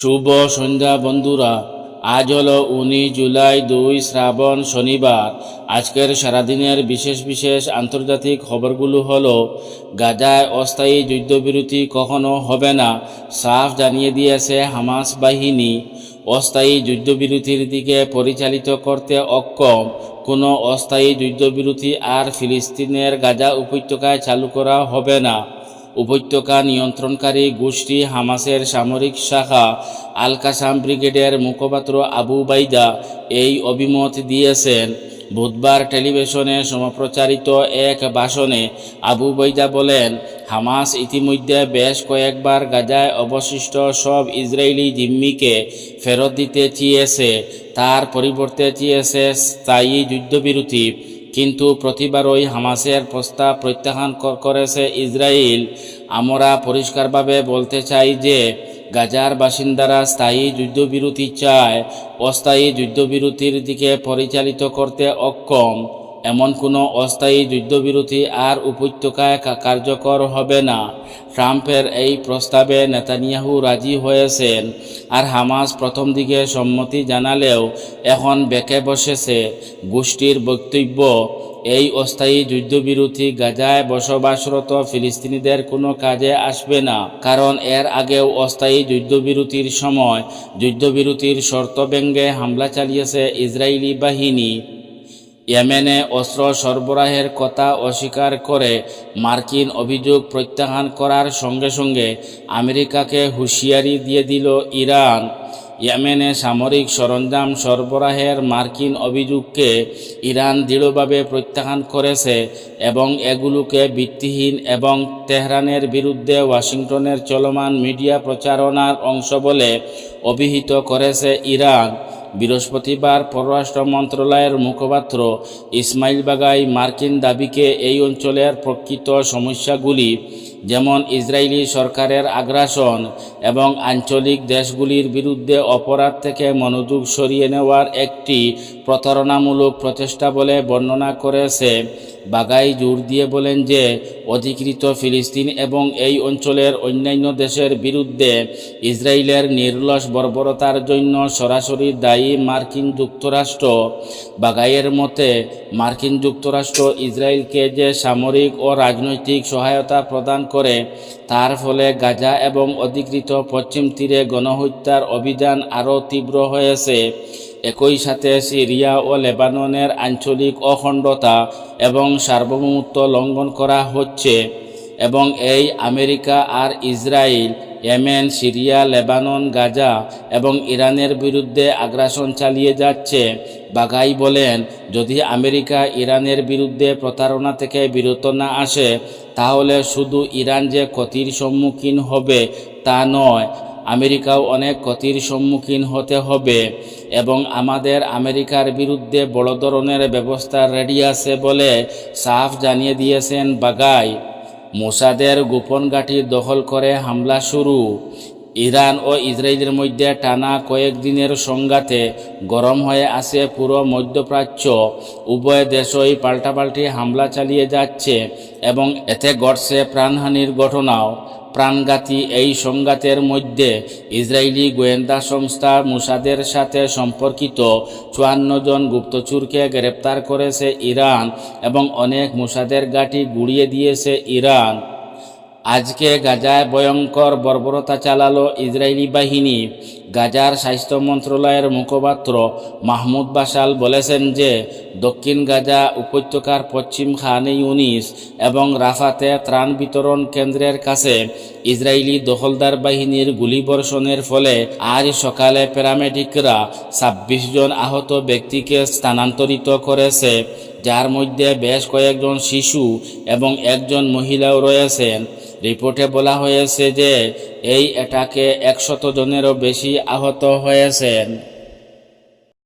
শুভ সন্ধ্যা বন্ধুরা, আজ হলো উনিশ জুলাই দুই শ্রাবণ শনিবার। আজকের সারাদিনের বিশেষ বিশেষ আন্তর্জাতিক খবরগুলো হলো, গাজায় অস্থায়ী যুদ্ধবিরতি কখনো হবে না, সাফ জানিয়ে দিয়েছে হামাস বাহিনী। অস্থায়ী যুদ্ধবিরতির দিকে পরিচালিত করতে অক্ষম, কোনো অস্থায়ী যুদ্ধবিরতি আর ফিলিস্তিনের গাজা উপত্যকায় চালু করা হবে না। উপত্যকা নিয়ন্ত্রণকারী গোষ্ঠী হামাসের সামরিক শাখা আল কাসাম ব্রিগেডের মুখপাত্র আবু বাইদা এই অভিমত দিয়েছেন। বুধবার টেলিভিশনে সমপ্রচারিত এক ভাষণে আবু বৈদা বলেন, হামাস ইতিমধ্যে বেশ কয়েকবার গাজায় অবশিষ্ট সব ইসরায়েলি জিম্মিকে ফেরত দিতে চেয়েছে। তার পরিবর্তে চেয়েছে স্থায়ী যুদ্ধবিরতি। কিন্তু প্রতিবারই হামাসের প্রস্তাব প্রত্যাখ্যান করেছে ইসরায়েল আমরা পরিষ্কারভাবে বলতে চাই যে, গাজার বাসিন্দারা স্থায়ী যুদ্ধবিরতি চায়। অস্থায়ী যুদ্ধবিরতির দিকে পরিচালিত করতে অক্ষম। এমন কোনো অস্থায়ী যুদ্ধবিরতি আর উপত্যকায় কার্যকর হবে না। ট্রাম্পের এই প্রস্তাবে নেতানিয়াহু রাজি হয়েছেন আর হামাস প্রথম দিকে সম্মতি জানালেও এখন বেঁকে বসেছে। গোষ্ঠীর বক্তব্য, এই অস্থায়ী যুদ্ধবিরতি গাজায় বসবাসরত ফিলিস্তিনিদের কোনো কাজে আসবে না। কারণ এর আগেও অস্থায়ী যুদ্ধবিরতির সময় যুদ্ধবিরতির শর্ত ব্যঙ্গে হামলা চালিয়েছে ইসরায়েলি বাহিনী। ইয়েমেনে অস্ত্র সরবরাহের কথা অস্বীকার করে মার্কিন অভিযোগ প্রত্যাখ্যান করার সঙ্গে সঙ্গে আমেরিকাকে হুঁশিয়ারি দিয়ে দিল ইরান। ইয়েমেনে সামরিক সরঞ্জাম সরবরাহের মার্কিন অভিযোগকে ইরান দৃঢ়ভাবে প্রত্যাখ্যান করেছে এবং এগুলোকে ভিত্তিহীন এবং তেহরানের বিরুদ্ধে ওয়াশিংটনের চলমান মিডিয়া প্রচারণার অংশ বলে অভিহিত করেছে ইরান। বৃহস্পতিবার পররাষ্ট্র মন্ত্রণালয়ের মুখপাত্র ইসমাইল বাগাই মার্কিন দাবিকে এই অঞ্চলের প্রকৃত সমস্যাগুলি যেমন ইসরায়েলি সরকারের আগ্রাসন এবং আঞ্চলিক দেশগুলির বিরুদ্ধে অপরাধ থেকে মনোযোগ সরিয়ে নেওয়ার একটি প্রতারণামূলক প্রচেষ্টা বলে বর্ণনা করেছে বাগাই জোর দিয়ে বলেন যে, অধিকৃত ফিলিস্তিন এবং এই অঞ্চলের অন্যান্য দেশের বিরুদ্ধে ইসরায়েলের নির্লস বর্বরতার জন্য সরাসরি দায়ী মার্কিন যুক্তরাষ্ট্র। বাগাইয়ের মতে, মার্কিন যুক্তরাষ্ট্র ইসরায়েলকে যে সামরিক ও রাজনৈতিক সহায়তা প্রদান করে। তার ফলে গাজা এবং অধিকৃত পশ্চিম তীরে গণহত্যার অভিযান আরও তীব্র হয়েছে। একই সাথে সিরিয়া ও লেবাননের আঞ্চলিক অখণ্ডতা এবং সার্বভৌমত্ব লঙ্ঘন করা হচ্ছে। এবং এই আমেরিকা আর Israel, Yemen, Syria, Lebanon, Gaza এবং ইরানের বিরুদ্ধে আগ্রাসন চালিয়ে যাচ্ছে। বাগাই বলেন, যদি আমেরিকা ইরানের বিরুদ্ধে প্রতারণা থেকে বিরত না আসে, তাহলে শুধু ইরান যে ক্ষতির সম্মুখীন হবে তা নয়, আমেরিকাও অনেক ক্ষতির সম্মুখীন হতে হবে এবং আমাদের আমেরিকার বিরুদ্ধে বড় ধরনের ব্যবস্থা রেডি আছে বলে সাফ জানিয়ে দিয়েছেন বাগাই মোসাদের গোপন ঘাঁটি দখল করে হামলা শুরু। ইরান ও ইসরায়েলের মধ্যে টানা কয়েকদিনের সংঘাতে গরম হয়ে আসে পুরো মধ্যপ্রাচ্য। উভয় দেশই পাল্টাপাল্টি হামলা চালিয়ে যাচ্ছে এবং এতে ঘটছে প্রাণহানির ঘটনাও। প্রাণঘাতী এই সংঘাতের মধ্যে ইসরায়েলি গোয়েন্দা সংস্থা মুসাদের সাথে সম্পর্কিত চুয়ান্ন জন গুপ্তচুরকে গ্রেপ্তার করেছে ইরান এবং অনেক মুসাদের গাঁটি গুড়িয়ে দিয়েছে ইরান। আজকে গাজায় ভয়ঙ্কর বর্বরতা চালালো ইসরায়েলি বাহিনী। গাজার স্বাস্থ্য মন্ত্রণালয়ের মুখপাত্র মাহমুদ বাসাল বলেছেন যে, দক্ষিণ গাজা উপত্যকার পশ্চিম খানে ইউনিস এবং রাফাতে ত্রাণ বিতরণ কেন্দ্রের কাছে ইসরায়েলি দখলদার বাহিনীর গুলিবর্ষণের ফলে আজ সকালে প্যারামেডিকরা ছাব্বিশ জন আহত ব্যক্তিকে স্থানান্তরিত করেছে, যার মধ্যে বেশ কয়েকজন শিশু এবং একজন মহিলাও রয়েছেন। রিপোর্টে বলা হয়েছে যে এই অ্যাটাকে একশত জনেরও বেশি আহত হয়েছেন।